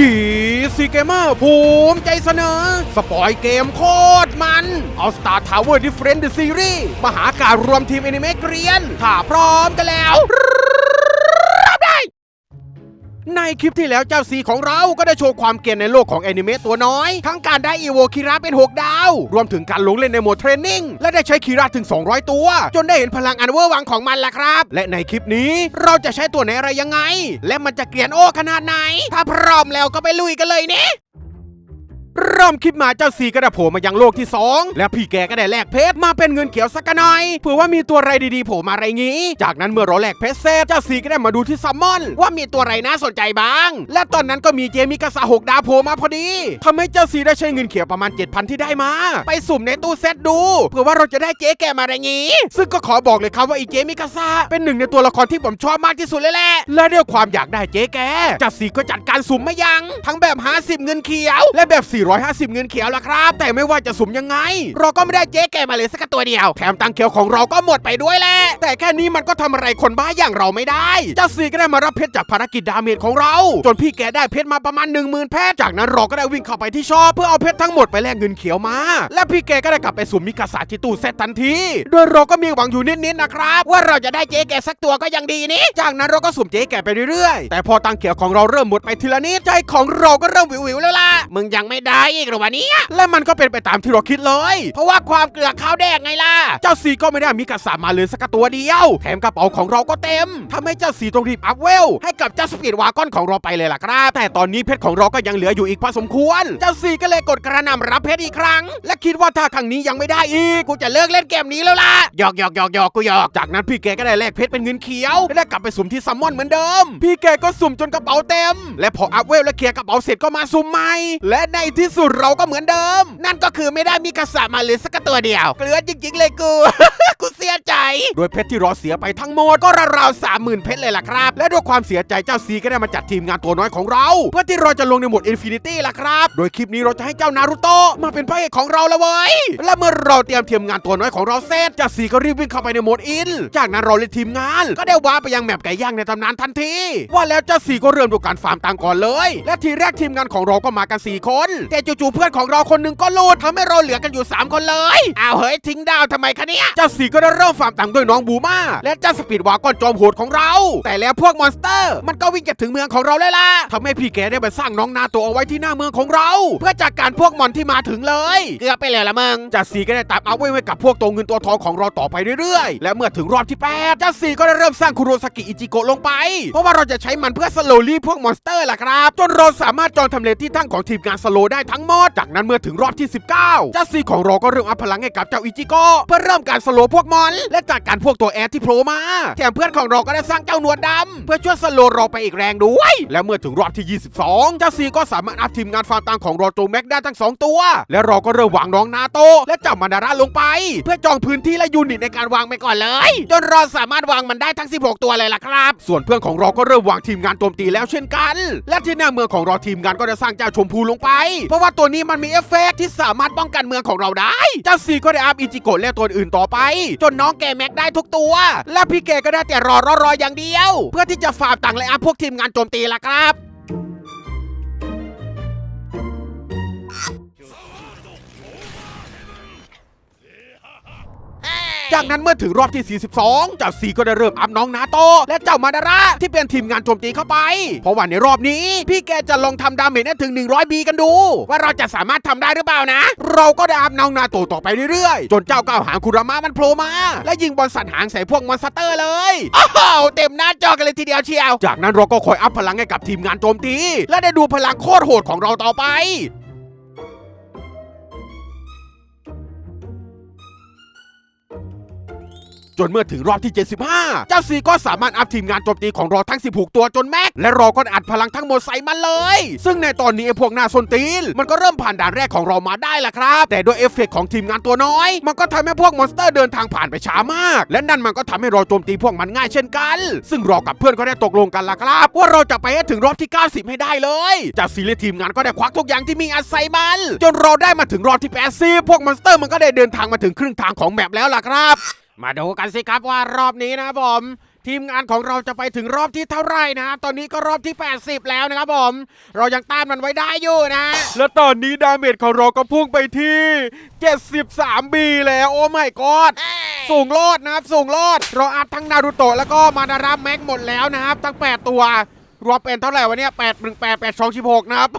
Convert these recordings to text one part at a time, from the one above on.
ดีซีเกมเมอร์ภูมิใจเสนอ สปอยเกมโคตรมัน เอาสตาร์ทาวเวอร์ดิเฟรนด์เดอะซีรีส์มหาการรวมทีมแอนิเมะเกรียนถ้าพร้อมกันแล้ว ในคลิปที่แล้วเจ้าสีของเราก็ได้โชว์ความเก่งในโลกของแอนิเมะตัวน้อย ทั้งการได้อีโวคิระเป็น 6 ดาว รวมถึงการลงเล่นในโหมดเทรนนิ่ง และได้ใช้คิระถึง 200 ตัว จนได้เห็นพลังอันเวอร์วังของมันล่ะครับ และในคลิปนี้เราจะใช้ตัวไหนอะไรยังไง และมันจะเกลียนโอขนาดไหน ถ้าพร้อมแล้วก็ไปลุยกันเลยเนี่ย เริ่มคลิปมาเจ้าซีก็ได้โผล่มายังโลกที่ 2 และพี่แกก็ได้แลกเพชรมาเป็นเงินเขียวสักหน่อยเผื่อว่ามีตัวอะไรดีๆโผล่มาอะไรงี้ จากนั้นเมื่อเราแลกเพชรเสร็จเจ้าซีก็ได้มาดูที่ซัมมอน ว่ามีตัวอะไรน่าสนใจบ้าง และตอนนั้นก็มีเจมิกาซาหกดาวโผล่มาพอดีทำให้เจ้าซีได้ใช้เงินเขียวประมาณ 7,000 ที่ได้มา ไปสุ่มในตู้เซตดูเผื่อว่าเราจะได้เจ๊แกมาอะไรงี้ ซึ่งก็ขอบอกเลยครับว่าอีเจมิกาซาเป็นหนึ่งในตัวละครที่ผมชอบมากที่สุดเลยแหละและด้วยความอยากได้เจ๊แกเจ้าซีก็จัดการสุ่มไม่ยัง้งทั้งแบบ50เงินเขียวและแบบ450 เงินเขียวและครับ แต่ไม่ว่าจะสุ่มยังไง เราก็ไม่ได้เจ๊แกมาเลยสักตัวเดียวแถมตังเขียวของเราก็หมดไปด้วยแหละแต่แค่นี้มันก็ทำอะไรคนบ้าอย่างเราไม่ได้เจ้าซีก็ได้มารับเพชรจากภารกิจดาเมจของเรา จนพี่แกได้เพชรมาประมาณ 1 0,000เพชรจากนั้นเราก็ได้วิ่งเข้าไปที่ชอบเพื่อเอาเพชรทั้งหมดไปแลกเงินเขียวมา และพี่แกก็ได้กลับไปสุ่มมิกาสาที่ตู้เซตทันทีโดยเราก็มีหวังอยู่นิดๆนะครับ ว่าเราจะได้เจ๊แกสักตัวก็ยังดีนี่จากนั้นเราก็สุ่มเจ๊แกไปเรื่อยๆ แต่พอตังเขียวของเราเริ่มหมดไปทีละนิดใจของเราก็เริ่มวิวๆแล้วล่ะมึงยังไม่ได้อีกเหรอวะเนี่ยและมันก็เป็นไปตามที่เราคิดเลย เพราะว่าความเกลือข้าวแดงไงล่ะ เจ้าซีก็ไม่ได้มีกระสามาเลยสักตัวเดียว แถมกระเป๋าของเราก็เต็มทำให้เจ้าซีต้องรีบอัพเวล ให้กับเจ้าสปีดวากอนของเราไปเลยล่ะครับ แต่ตอนนี้เพชรของเราก็ยังเหลืออยู่อีกพอสมควร เจ้าซีก็เลยกดกระหน่ำรับเพชรอีกครั้ง และคิดว่าถ้าครั้งนี้ยังไม่ได้อีก กูจะเลิกเล่นเกมนี้แล้วล่ะ หยอกหยอกหยอกหยอกกูหยอก จากนั้นพี่แกก็ได้แลกเพชรเป็นเงินเขียวและได้กลับไปสุ่มที่ซัมมอนเหมือนเดิม พี่แกก็สุ่มจนกระเป๋าเต็ม และพออัพเวลและเคลียร์กระเป๋าเสร็จก็มาสุ่มใหม่ และในที่ที่สุดเราก็เหมือนเดิม นั่นก็คือไม่ได้มีกระสามาเลยสักตัวเดียว เกลือจริง ๆ เลยกู กูเสียใจ โดยเพชรที่เราเสียไปทั้งหมดก็ราวๆสามหมื่นเพชรเลยล่ะครับ และด้วยความเสียใจเจ้าซีก็ได้มาจัดทีมงานตัวน้อยของเรา เพื่อที่เราจะลงในโหมดอินฟินิตี้ล่ะครับ โดยคลิปนี้เราจะให้เจ้านารุโตะมาเป็นพระเอกของเราละเว้ยและเมื่อเราเตรียมทีมงานตัวน้อยของเราเสร็จเจ้าซีก็รีบวิ่งเข้าไปในโหมดอิน จากนั้นเราเลยทีมงาน ก็ได้ว้าไปยังแมปไก่ย่างในตำนานทันที ว่าแล้วเจ้าซีก็เริ่มด้วยการฟาร์มตังก่อนเลย และทีแรกทีมงานของเราก็มากันสี่คนแต่จู่ๆเพื่อนของเราคนหนึ่งก็หลุดทำให้เราเหลือกันอยู่สามคนเลยอ้าวเฮ้ยทิ้งดาวทำไมคะเนี่ยเจ้าสีก็ได้เริ่มฟาร์มตังค์ด้วยน้องบูมาและเจ้าสปีดวากอนจอมโหดของเรา แต่แล้วพวกมอนสเตอร์ มันก็วิ่งจะถึงเมืองของเราเลยล่ะทำให้พี่แกได้ไปสร้างน้องนาตัวเอาไว้ที่หน้าเมืองของเรา เพื่อจัดการพวกมอนที่มาถึงเลยเกือบไปเลยละมึงเจ้าสีก็ได้ตามเอาไว้ไว้กับพวกตัวเงินตัวทองของเราต่อไปเรื่อยๆ และเมื่อถึงรอบที่แปดเจ้าสีก็ได้เริ่มสร้างคุโรซากิอิจิโกะลงไป เพราะว่าเราจะใช้มันเพื่อสโลลี่พวกมอนสเตอร์ล่ะครับ จนเราสามารถจองทำเลที่ตั้งของทีมงานสโลได้ทั้งหมด จากนั้นเมื่อถึงรอบที่ 19เจ้าซีของเราก็เริ่มอัพพลังให้กับเจ้าอิจิโกะเพื่อเริ่มการสโลว์พวกมอนและจัดการพวกตัวแอดที่โผล่มา แถมเพื่อนของเราก็ได้สร้างเจ้าหนวดดำเพื่อช่วยสโลว์เราไปอีกแรงด้วย และเมื่อถึงรอบที่ 22เจ้าซีก็สามารถอัพทีมงานฟาร์มตังของเราโจแม็กได้ทั้งสองตัว และเราก็เริ่มวางน้องนาโต และเจ้ามาดาระลงไป เพื่อจองพื้นที่และยูนิตในการวางไปก่อนเลย จนเราสามารถวางมันได้ทั้ง 16 ตัวเลยล่ะครับ ส่วนเพื่อนของเราก็เริ่มวางทีมงานโจมตีแล้วเช่นกัน และที่หน้าเมืองของเราทีมงานก็จะสร้างเจ้าชมพูลงไปเพราะว่าตัวนี้มันมีเอฟเฟกต์ที่สามารถป้องกันเมืองของเราได้ เจ้าซีก็ได้อัพอิจิโกะและตัวอื่นต่อไป จนน้องแกแม็กได้ทุกตัว และพี่แกก็ได้แต่รอรอรออย่างเดียว เพื่อที่จะฝาบตังค์และอัพพวกทีมงานโจมตีล่ะครับ จากนั้นเมื่อถึงรอบที่ 42 เจ้าซีก็ได้เริ่มอัพน้องนาโต และเจ้ามาดาระที่เป็นทีมงานโจมตีเข้าไป เพราะว่าในรอบนี้ พี่แกจะลองทำดาเมจให้ถึง 100 บีกันดู ว่าเราจะสามารถทำได้หรือเปล่านะ เราก็ได้อัพน้องนาโตต่อไปเรื่อยๆ จนเจ้าก้าวหางคุรามะมันโผล่มา และยิงบอลสันหางใส่พวกมอนสเตอร์เลยอ้าวเต็มหน้าจอกันเลยทีเดียวเชียว จากนั้นเราก็คอยอัพพลังให้กับทีมงานโจมตี และได้ดูพลังโคตรโหดของเราต่อไป จนเมื่อถึงรอบที่ 75 เจ้าซีก็สามารถอัพทีมงานโจมตีของเราทั้ง 16 ตัวจนแม็ก และเราก็อัดพลังทั้งหมดใส่มันเลย ซึ่งในตอนนี้ไอ้พวกหน้าส้นตีน มันก็เริ่มผ่านด่านแรกของเรามาได้ละครับ แต่ด้วยเอฟเฟกต์ของทีมงานตัวน้อย มันก็ทำให้พวกมอนสเตอร์เดินทางผ่านไปช้ามาก และนั่นมันก็ทำให้เราโจมตีพวกมันง่ายเช่นกัน ซึ่งเรากับเพื่อนก็ได้ตกลงกันละครับ ว่าเราจะไปให้ถึงรอบที่ 90 ให้ได้เลยเจากซีและทีมงานก็ได้ควักทุกอย่างที่มีอาศัยมัน จนเราได้มาถึงรอบที่ 80 พวกมอนสเตอร์มันก็ได้เดินทางมาถึงครึ่งทางของแมปแล้วล่ะครับ มาดูกันสิครับว่ารอบนี้นะครับผม ทีมงานของเราจะไปถึงรอบที่เท่าไหร่นะตอนนี้ก็รอบที่ 80 แล้วนะครับผม เรายังต้านมันไว้ได้อยู่นะ และตอนนี้ดาเมจของเราก็พุ่งไปที่ 73บีแล้วโอ้ไม่กอดสูงโลดนะครับสูงโลดเราอัพทั้งนารูโตะแล้วก็มานาราแม็กหมดแล้วนะครับ ทั้ง 8 ตัว รวมเป็นเท่าไหร่วะเนี่ย8 1 8 8 2 16 นะครับ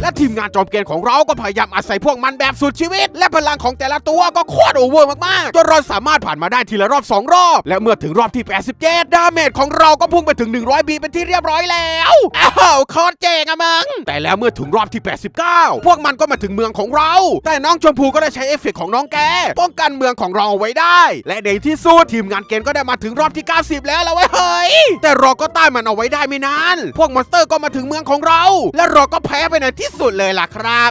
และทีมงานจอมเกรียนของเราก็พยายามอาศัยพวกมันแบบสุดชีวิต และพลังของแต่ละตัวก็โคตรโอเวอร์มากๆจนเราสามารถผ่านมาได้ทีละรอบ 2 รอบ และเมื่อถึงรอบที่ 87 ดาเมจของเราก็พุ่งไปถึง 100 บีเป็นที่เรียบร้อยแล้วอ้าวโคตรเจ๋งอะมึงแต่แล้วเมื่อถึงรอบที่ 89 พวกมันก็มาถึงเมืองของเรา แต่น้องชมพูก็ได้ใช้เอฟเฟกต์ของน้องแกป้องกันเมืองของเราเอาไว้ได้ และในที่สุดทีมงานเกณฑ์ก็ได้มาถึงรอบที่ 90 แล้วละเว้ยเฮ้ยแต่เราก็ต้านมันเอาไว้ได้ไม่นานพวกมอนสเตอร์ก็มาถึงเมืองของเรา และเราก็แพ้ไปในที่สุดเลยล่ะครับ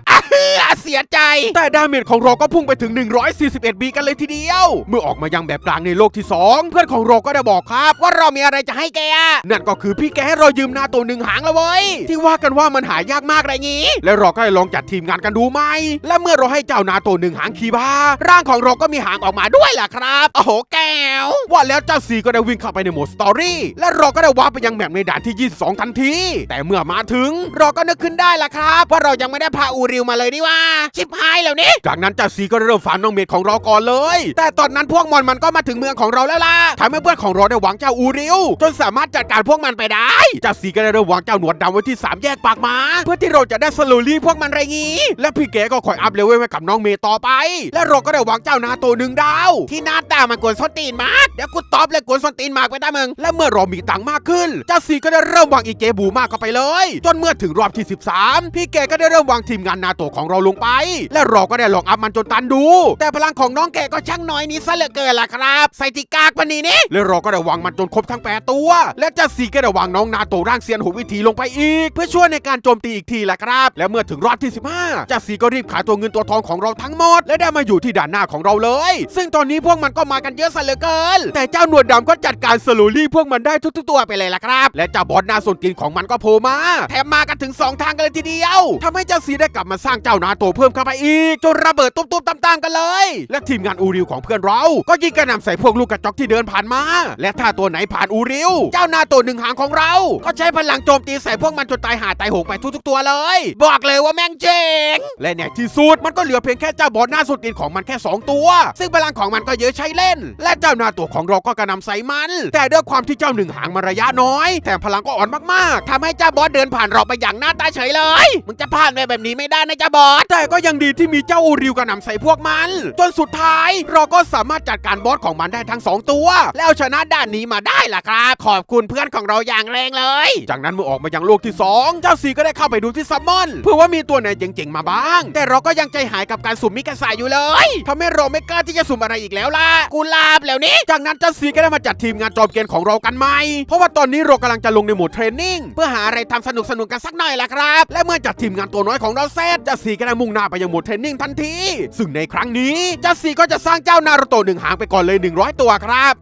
เสียใจ แต่ดาเมจของเราก็พุ่งไปถึง 141บีกันเลยทีเดียว เมื่อออกมายังแบบกลางในโลกที่ 2 เพื่อนของเราก็ได้บอกครับ ว่าเรามีอะไรจะให้แกนั่นก็คือพี่แกให้เรายืมหน้าตัวหนึ่งหางล้วเว้ยที่ว่ากันว่ามันหายากมากไรงี้ และเราก็เลยลองจัดทีมงานกันดูไหมและเมื่อเราให้เจ้านาตัวหนึ่งหางขี่บ้าร่างของเราก็มีหางออกมาด้วยล่ะครับโอ้โหแก้วว่าแล้วเจ้าสีก็ได้วิ่งเข้าไปในโหมดสตอรี่และเราก็ได้ว้าร์ปไปยังแมปในด่านที่ 22 ทันทีแต่เมื่อมาถึงเราก็นึกขึ้นได้ล่ะครับว่าะเรายังไม่ได้พาอูริวมาเลยนี่ว่า ชิบหายแล้วนี่จากนั้นจ้าสีก็เริ่มฝันน้องเมดของเราก่อนเลย แต่ตอนนั้นพวกมอนมันก็มาถึงเมืองของเราแล้วล่ะทำให้เพื่อนของเราได้หวังเจ้าอูริวจนสามารถจัดการพวกมันไปได้จ้าสีก็ได้เริ่มวางเจ้าหนวดดำไว้ที่สามแยกปากหมาเพื่อที่เราจะได้สโลลี่พวกมันไรงี้และพี่เก๋ก็คอยอัพเลเวลไว้กับน้องเมย์ต่อไป และเราก็ได้วางเจ้านาโตหนึ่งดาว ที่หน้าตามันกวนส้นตีนมากเดี๋ยวกูตอบเลยกวนส้นตีนมากไปได้มึงและเมื่อเรามีตังค์มากขึ้นเจ้าสีก็ได้เริ่มวางอีเกบูมากเข้าไปเลย จนเมื่อถึงรอบที่ 13พี่เก๋ก็ได้เริ่มวางทีมงานนาโตของเราลงไป และเราก็ได้ลองอัพมันจนตันดู แต่พลังของน้องแกก็ช่างน้อยนิดซะเหลือเกินล่ะครับใส่ติกากปนนี้นี่และเราก็ได้วางมันจนครบทั้งแปดตัว และเจ้าสีก็ได้วางน้องนาโตร่างเซียนหกวิธีลงไปอีก เพื่อช่วยในการโจมตีอีกทีแหละครับ และเมื่อถึงรอบที่ 15เจ้าสีก็รีบขายตัวเงินตัวทองของเราทั้งหมด และได้มาอยู่ที่ด่านหน้าของเราเลย ซึ่งตอนนี้พวกมันก็มากันเยอะซะเหลือเกิน แต่เจ้าหนวดดำก็จัดการสโลลี่พวกมันได้ทุกๆตัวไปเลยล่ะครับ และเจ้าบอสหน้าส่วนกินของมันก็โผล่มา แถมมากันถึงสองทางกันเลยทีเดียวทำให้เจ้าสีได้กลับมาสร้างเจ้านาโตเพิ่มเข้าไปอีกจนระเบิดตุ้มๆตามๆกันเลย และทีมงานอูริวของเพื่อนเรา ก็ยิงกระหน่ำใส่พวกลูกกระจอกที่เดินผ่านมา และถ้าตัวไหนผ่านอูริว เจ้านาโตหนึ่งหางของเรา ก็ใช้พลังโจมตีใส่พวกมันจนตายหาตายหงไปทุกๆตัวเลย บอกเลยว่าแม่งเจ๋งและเนี่ยที่สุดมันก็เหลือเพียงแค่เจ้าบอสหน้าสุดกินของมันแค่ 2 ตัว ซึ่งพลังของมันก็เยอะใช้เล่น และเจ้านาโตของเราก็กระหน่ำใส่มัน แต่ด้วยความที่เจ้าหนึ่งหางมันระยะน้อย แต่พลังก็อ่อนมากๆทำให้เจ้าบอสเดินผ่านเราไปอย่างหน้าตาเฉยเลยมึงจะผ่านไปแบบนี้ไม่ได้นะจ้าบอส แต่ก็ยังดีที่มีเจ้าอูริวกระหน่ำใส่พวกมัน จนสุดท้าย เราก็สามารถจัดการบอสของมันได้ทั้งสองตัว แล้วชนะด่านนี้มาได้ล่ะครับ ขอบคุณเพื่อนของเราอย่างแรงเลย จากนั้นเมื่อออกมายังโลกที่ 2 เจ้าสีก็ได้เข้าไปดูที่ซัมมอนเพื่อว่ามีตัวไหนเจ๋งๆมาบ้าง แต่เราก็ยังใจหายกับการสุ่มมิกาซาอยู่เลยทำให้เราไม่กล้าที่จะสุ่มอะไรอีกแล้วล่ะกูลาบแล้วนี่จากนั้นเจ้าสีก็ได้มาจัดทีมงานจอมเกณฑ์ของเรากันใหม่เพราะว่าตอนนี้เรากำลังจะลงในโหมดเทรนนิ่งเพื่อหาอะไรทำสนุกๆกันสักหน่อยล่ะครับ และเมื่อจัดทีมงานตัวน้อยของเราเสร็จเจ้าสีก็ได้มุ่งหน้าไปยังหมดเทรนนิ่งทันที ซึ่งในครั้งนี้เจ้าสีก็จะสร้างเจ้านารูโตะหนึ่งหางไปก่อนเลย 100 ตัวครับ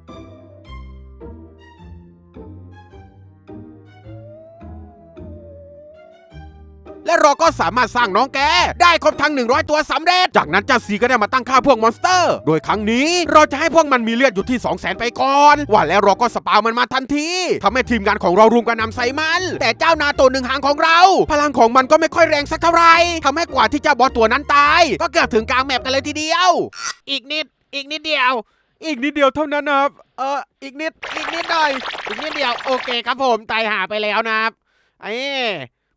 เราก็สามารถสร้างน้องแก ได้ครบทั้ง 100 ตัวสำเร็จ จากนั้นเจ้าสีก็ได้มาตั้งค่าพวกมอนสเตอร์ โดยครั้งนี้เราจะให้พวกมันมีเลือดอยู่ที่ 2 0 0แสนไปก่อน ว่าแล้วเราก็สปามันมาทันทีทำให้ทีมงานของเรารุมกันนำใส่มัน แต่เจ้านาตัวหนึ่งหางของเรา พลังของมันก็ไม่ค่อยแรงสักเท่าไหร่ทำให้กว่าที่เจ้าบอสตัวนั้นตาย ก็เกือบถึงกลางแมปกันเลยทีเดียว อีกนิด อีกนิดเดียว อีกนิดเดียวเท่านั้นนะครับ เอออีกนิด อีกนิดหน่อย อีกนิดเดียว โอเคครับผม ตายหาไปแล้วนะครับไอ้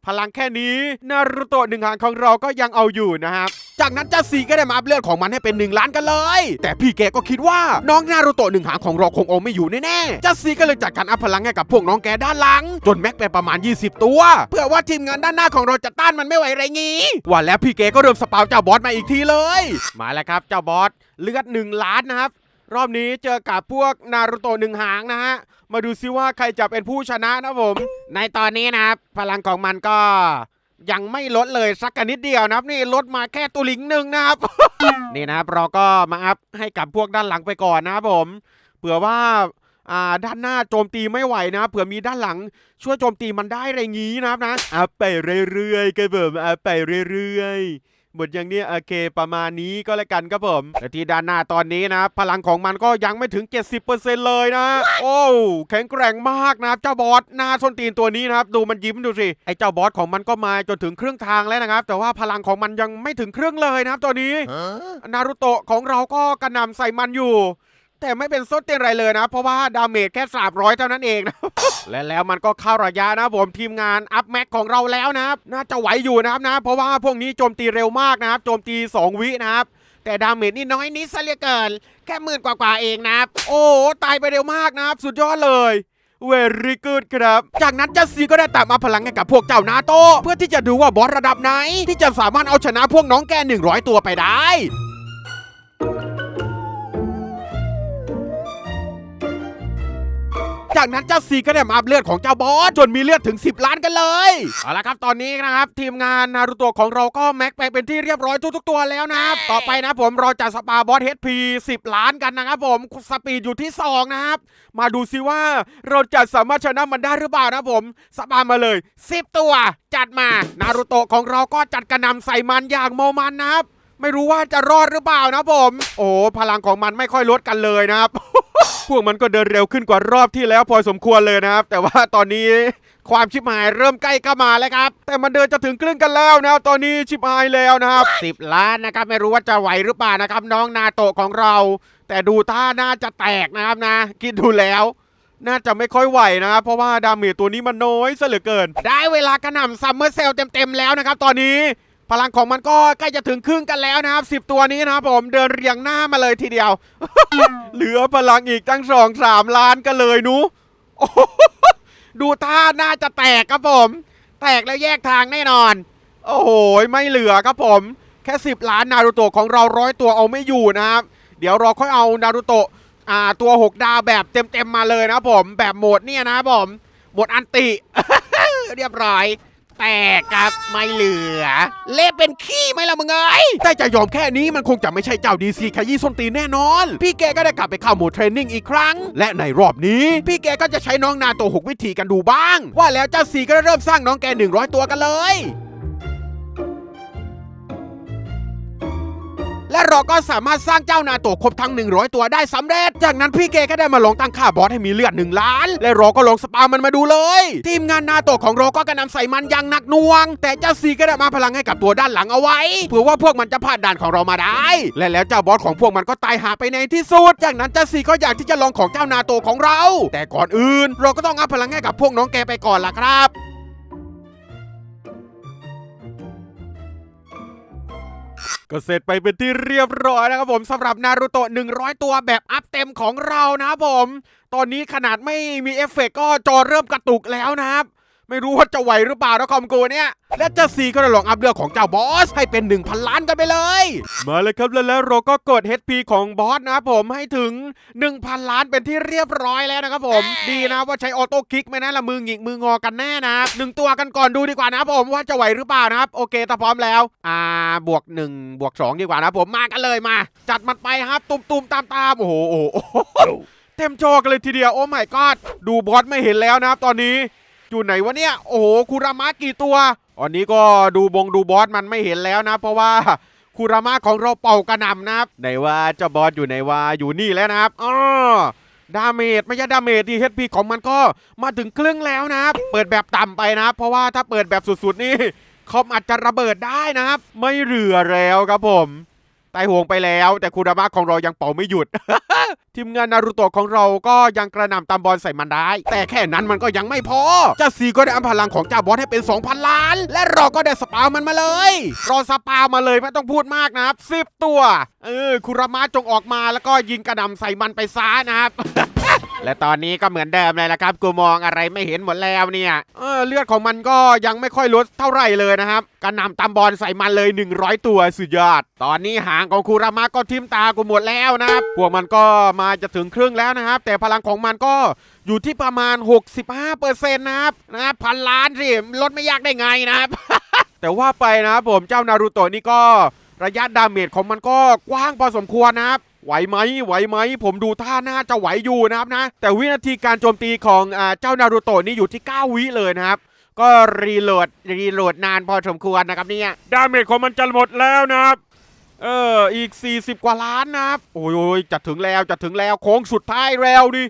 พลังแค่นี้นารูโตะหนึ่งหางของเราก็ยังเอาอยู่นะครับจากนั้นเจ้าซีก็ได้มาอัพเลือดของมันให้เป็น1ล้านกันเลย แต่พี่แกก็คิดว่าน้องนารูโตะหนึ่งหางของเราคงเอาไม่อยู่แน่ๆเจ้าซีก็เลยจัดการอัพพลังให้กับพวกน้องแกด้านหลัง จนแม็กไปประมาณ 20 ตัว เพื่อว่าทีมงานด้านหน้าของเราจะต้านมันไม่ไหวไรงี้ว่าแล้วพี่แกก็เริ่มสปาวเจ้าบอสมาอีกทีเลย มาแล้วครับเจ้าบอสเลือด1ล้านนะครับ รอบนี้เจอกับพวกนารูโตะหนึ่งหางนะฮะ มาดูซิว่าใครจะเป็นผู้ชนะนะผม ในตอนนี้นะครับ พลังของมันก็ยังไม่ลดเลยสักกนนิดเดียวนะครับ นี่ลดมาแค่ตัวลิงหนึ่งนะครับ นี่นะครับเราก็มาอัพให้กับพวกด้านหลังไปก่อนนะครับผมเผื่อว่าอ่าด้านหน้าโจมตีไม่ไหวนะเผื่อมีด้านหลังช่วยโจมตีมันได้อะไรงี้นะครับนะอัพไปเรื่อยๆกันผมอัพไปเรื่อยๆ หมดอย่างเนี้ยโอเคประมาณนี้ก็แล้วกันครับผมแต่ที่ด้านหน้าตอนนี้นะ พลังของมันก็ยังไม่ถึง 70%เลยนะ โอ้แข็งแกร่งมากนะครับเจ้าบอสหน้าส้นตีนตัวนี้นะครับดูมันยิ้มดูสิไอ้เจ้าบอสของมันก็มาจนถึงครึ่งทางแล้วนะครับ แต่ว่าพลังของมันยังไม่ถึงครึ่งเลยนะครับตัวนี้นารูโตะของเราก็กระหน่ำใส่มันอยู่ แต่ไม่เป็นส้นเตียนอะไรเลยนะ เพราะว่าดาเมจแค่300เท่านั้นเองนะ และแล้วมันก็เข้าระยะนะผมทีมงานอัพแม็กของเราแล้วนะครับน่าจะไหวอยู่นะครับนะ เพราะว่าพวกนี้โจมตีเร็วมากนะครับโจมตี 2 วินะครับ แต่ดาเมจนี่น้อยนิดซะเหลือเกิน แค่หมื่นกว่าๆเองนะครับ โอ้ตายไปเร็วมากนะครับ สุดยอดเลยเวรี่กูดครับ จากนั้นเจ้าซีก็ได้ตามมาพลังให้กับพวกเจ้านาโตะเพื่อที่จะดูว่าบอสระดับไหน ที่จะสามารถเอาชนะพวกน้องแก100 ตัวไปได้ จากนั้นเจ้าซีก็ได้มาอัพเลือดของเจ้าบอสจนมีเลือดถึง 10 ล้านกันเลยเอาละครับตอนนี้นะครับทีมงานนารูโตะของเราก็แม็กไปเป็นที่เรียบร้อยทุกๆตัวแล้วนะครับต่อไปนะผมเราจะสปาบอสเฮดพี10ล้านกันนะครับผมสปีดอยู่ที่ 2 นะครับ มาดูซิว่าเราจะสามารถชนะมันได้หรือเปล่านะผมสปามาเลย 10 ตัว จัดมานารูโตะของเราก็จัดกระนำใส่มันอย่างเมมันนะครับ ไม่รู้ว่าจะรอดหรือเปล่านะผม โอ้พลังของมันไม่ค่อยลดกันเลยนะครับ พวกมันก็เดินเร็วขึ้นกว่ารอบที่แล้วพอสมควรเลยนะครับ แต่ว่าตอนนี้ความชิบหายเริ่มใกล้เข้ามาแล้วครับ แต่มันเดินจะถึงครึ่งกันแล้วนะครับตอนนี้ชิบหายแล้วนะครับ10ล้านนะครับไม่รู้ว่าจะไหวหรือเปล่านะครับ น้องนาโตะของเรา แต่ดูท่าน่าจะแตกนะครับนะ คิดดูแล้วน่าจะไม่ค่อยไหวนะครับเพราะว่าดาเมจตัวนี้มันน้อยซะเหลือเกิน ได้เวลากระหน่ำซัมเมอร์เซลเต็มๆแล้วนะครับ ตอนนี้ พลังของมันก็ใกล้จะถึงครึ่งกันแล้วนะครับ10ตัวนี้นะครับผมเดินเรียงหน้ามาเลยทีเดียว เหลือพลังอีกตั้งสองสามล้านกันเลยหนูโอ้โหดูท่าน่าจะแตกครับผม แตกแล้วแยกทางแน่นอน โอ้โหไม่เหลือครับผม แค่10ล้านนารูโตะของเราร้อยตัวเอาไม่อยู่นะครับ เดี๋ยวเราค่อยเอานารูโตะอ่าตัว6ดาวแบบเต็มๆมาเลยนะครับผม แบบโหมดเนี่ยนะผมโหมดอันติ เรียบร้อย แต่กครับไม่เหลือ เละเป็นขี้ไหมล่ะมึงเอ้ยแต่จะยอมแค่นี้มันคงจะไม่ใช่เจ้าดีซีขยี้ส้นตีนแน่นอน พี่แกก็ได้กลับไปเข้าโหมดเทรนนิ่งอีกครั้ง และในรอบนี้ พี่แกก็จะใช้น้องนาโตหกวิธีกันดูบ้าง ว่าแล้วเจ้าซีก็เริ่มสร้างน้องแก100 ตัวกันเลย และเราก็สามารถสร้างเจ้านาโตะครบทั้ง 100 ตัวได้สำเร็จ จากนั้นพี่เกก็ได้มาลองตั้งค่าบอสให้มีเลือด1ล้าน และเราก็ลองสปามันมาดูเลย ทีมงานนาโตะของเราก็กระนำใส่มันอย่างหนักหน่วง แต่เจ้าซีก็ได้มาพลังให้กับตัวด้านหลังเอาไว้เผื่อว่าพวกมันจะผ่านด่านของเรามาได้ และแล้วเจ้าบอสของพวกมันก็ตายหาไปในที่สุด จากนั้นเจ้าซีก็อยากที่จะลองของเจ้านาโตะของเรา แต่ก่อนอื่น เราก็ต้องอัพพลังให้กับพวกน้องแกไปก่อนล่ะครับ ก็เสร็จไปเป็นที่เรียบร้อยแล้วครับผมสำหรับนารูโตะ100 ตัวแบบอัพเต็มของเรานะครับผม ตอนนี้ขนาดไม่มีเอฟเฟกต์ก็จอเริ่มกระตุกแล้วนะครับ ไม่รู้ว่าจะไหวหรือเปล่านะคอมโกเนี่ย และเจ้าซีก็ได้ลองอัพเลือของเจ้าบอสให้เป็น 1,000 ล้านกันไปเลย มาเลยครับแล้วแล้วเราก็กด HP ของบอสนะครับผมให้ถึง 1,000 ล้านเป็นที่เรียบร้อยแล้วนะครับผม ดีนะว่าใช้ออโต้คลิกไม่นะละมือหงิกมืองอกันแน่นะครับหนึ่งตัวกันก่อนดูดีกว่านะครับผมว่าจะไหวหรือเปล่านะครับโอเคถ้าพร้อมแล้วอ่าบวก1บวก2ดีกว่านะครับผมมากันเลยมา จัดมันไปครับตุ่มๆตามๆโอ้โหโอ้โหโอ้โหเต็มจอกันเลยทีเดียวโอ้ my god ดูบอสไม่เห็นแล้วนะครับตอนนี้ อยู่ไหนวะเนี่ย โอ้โหคูรามะกี่ตัว อันนี้ก็ดูบงดูบอสมันไม่เห็นแล้วนะ เพราะว่าคูรามะของเราเป่ากระหน่ำนะครับไหนว่าเจ้าบอสอยู่ไหนว่าอยู่นี่แล้วนะครับอ๋อดาเมจไม่ใช่ดาเมจดีเฮดพีของมันก็มาถึงครึ่งแล้วนะครับ เปิดแบบต่ำไปนะครับ เพราะว่าถ้าเปิดแบบสุดๆนี่คอมอาจจะระเบิดได้นะครับ ไม่เหลือแล้วครับผม ตายห่วงไปแล้ว แต่คูรามะของเรายังเป่าไม่หยุด ทีมงานนารูโตะของเราก็ยังกระหน่ำตามบอลใส่มันได้ แต่แค่นั้นมันก็ยังไม่พอเจ้าซีก็ได้อัพพลังของเจ้าบอสให้เป็น 2,000 ล้าน และเราก็ได้สปามันมาเลยรอสปามาเลยไม่ต้องพูดมากนะครับสิบตัว เออคุรามะจงออกมาแล้วก็ยิงกระหน่ำใส่มันไปซ้านะครับ และตอนนี้ก็เหมือนเดิมเลยละครับ กูมองอะไรไม่เห็นหมดแล้วเนี่ยเออเลือดของมันก็ยังไม่ค่อยลดเท่าไหร่เลยนะครับกระหน่ำตามบอลใส่มันเลย 100 ตัวสุดยอด ตอนนี้หางของคูรามะก็ทิ่มตากูหมดแล้วนะครับพวกมันก็มาจะถึงครึ่งแล้วนะครับ แต่พลังของมันก็อยู่ที่ประมาณ 65%นะครับนะครับพันล้านสิลดไม่ยากได้ไงนะครับ แต่ว่าไปนะครับผมเจ้านารูโตะนี่ก็ระยะดาเมจของมันก็กว้างพอสมควรนะครับ ไหวไหมไหวไหม ผมดูท่าน่าจะไหวอยู่นะครับนะ แต่วินาทีการโจมตีของอ่าเจ้านารูโตะนี่อยู่ที่ 9 วิเลยนะครับ ก็รีโหลดรีโหลดนานพอสมควรนะครับเนี่ยดาเมจของมันจะหมดแล้วนะครับเอออีก 40 กว่าล้านนะครับโอ้ยโอ้ยจะถึงแล้วจะถึงแล้วโค้งสุดท้ายแล้วดิ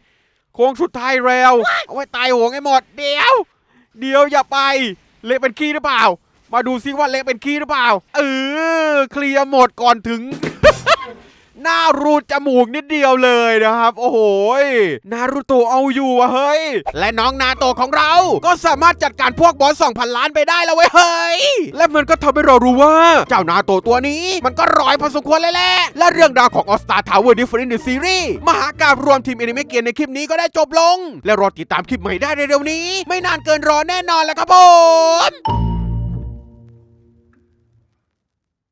โค้งสุดท้ายแล้วเอาไว้ตายโหงให้หมด เดี๋ยว เดี๋ยวอย่าไป เละเป็นขี้หรือเปล่า มาดูซิว่าเละเป็นขี้หรือเปล่า เออเคลียร์หมดก่อนถึง หน้ารูดจมูกนิดเดียวเลยนะครับ โอ้โหยนารูโตเอาอยู่อะเฮ้ย และน้องนาโตของเรา ก็สามารถจัดการพวกบอส2,000ล้านไปได้แล้วเว้ยเฮ้ย และมันก็ทำให้เรารู้ว่า เจ้านาโตตัวนี้ มันก็ร้อยพอสมควรเลยแหละ และเรื่องราวของ All Star Tower Different The Series มหากาบรวมทีมแอนิเมะเกียนในคลิปนี้ก็ได้จบลง และรอติดตามคลิปใหม่ได้เร็วๆนี้ ไม่นานเกินรอแน่นอนแล้วครับผม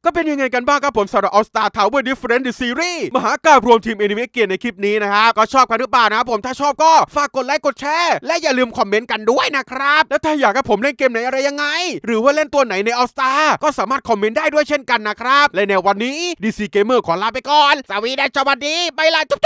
ก็เป็นยังไงกันบ้างครับผมสำหรับ All Star Tower Different The Series มหาการรวมทีม a อนิเมะเกียร์ในคลิปนี้นะครับ ก็ชอบกันหรือเปล่านะครับผมถ้าชอบก็ฝากกดไลค์กดแชร์ และอย่าลืมคอมเมนต์กันด้วยนะครับ แล้วถ้าอยากให้ผมเล่นเกมไหนอะไรยังไง หรือว่าเล่นตัวไหนใน All Star ก็สามารถคอมเมนต์ได้ด้วยเช่นกันนะครับ และในวันนี้ DC Gamer ขอลาไปก่อน สวีดัสสวัสดีไปละจุ๊บ